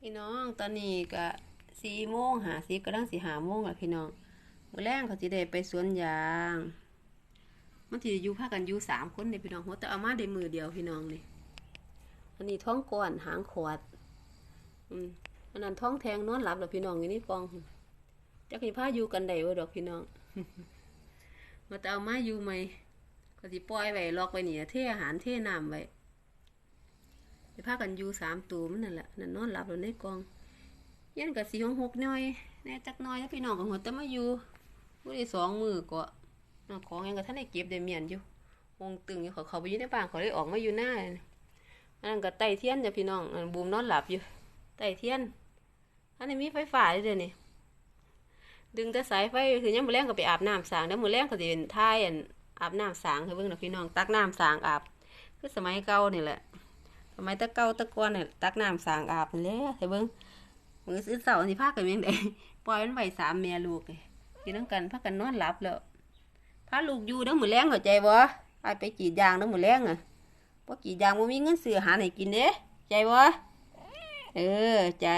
พี่น้องตอนนี้ก็สี่โมงหาสิกำลังสี่หาโมงแล้วพี่น้องมื้อแรงเขาสิได้ไปสวนยางมันสิอยู่พากันอยู่สามคนนี่พี่น้องหัวแต่เอามาได้มือเดียวพี่น้องนี่อันนี้ท้องก้อนหางขวดอืมอันนั้นท้องแทงนอนหลับแล้วพี่น้องอยู่นี่กองจักสิพาอยู่กันได้บ่ดอกพี่น้องมาแต่เอามาอยู่ไหมก็สิปล่อยไว้ลอกไว้นี่เทอาหารเทน้ำไว้ ไปพากันอยู่สามตัวมันนั่นแหละนั่นนอนหลับอยู่ในกองยันกับสีหงหกน่อยแน่จักน่อยแล้วพี่น้องกับหัวแต่มาอยู่มื้อนี้สองมือก็นอของยังกับท่านได้เก็บได้เมียนอยู่วงตึงอยู่เขาเขาไปอยู่ในบ้านเขาเลยออกมาอยู่หน้าอันนั้นก็ไตเทียนจ้ะพี่น้องอันบูมนอนหลับอยู่ไตเทียนอันนี้มีไฟฟ้ายเดี๋ยวนี้ดึงแต่สายไฟคือยังมือแรงก็ไปอาบน้ำสางแล้วมือแรงก็จะเป็นท่ายอันอาบน้ำสางให้เบิ่งนะพี่น้องตักน้ำสางอาบคือสมัยเก่านี่แหละ ทำไมตะเกาตะกอนเนี่ยตักน้ำสางอาบนั่นแหละเฮ้เบิ้งมือซื้อเสาร์นี่พากันยังไงปล่อยมันไว้สามเมียลูกเลยกินน้ำกันพากันนอนหลับแล้วพาลูกอยู่เด้อมือแรงเข้าใจบ่ไปไปกรีดยางเด้อมือแรงอะบ่กรีดยางบ่มีเงินซื้อหาไหนกินเด้ใจบ่เออใจ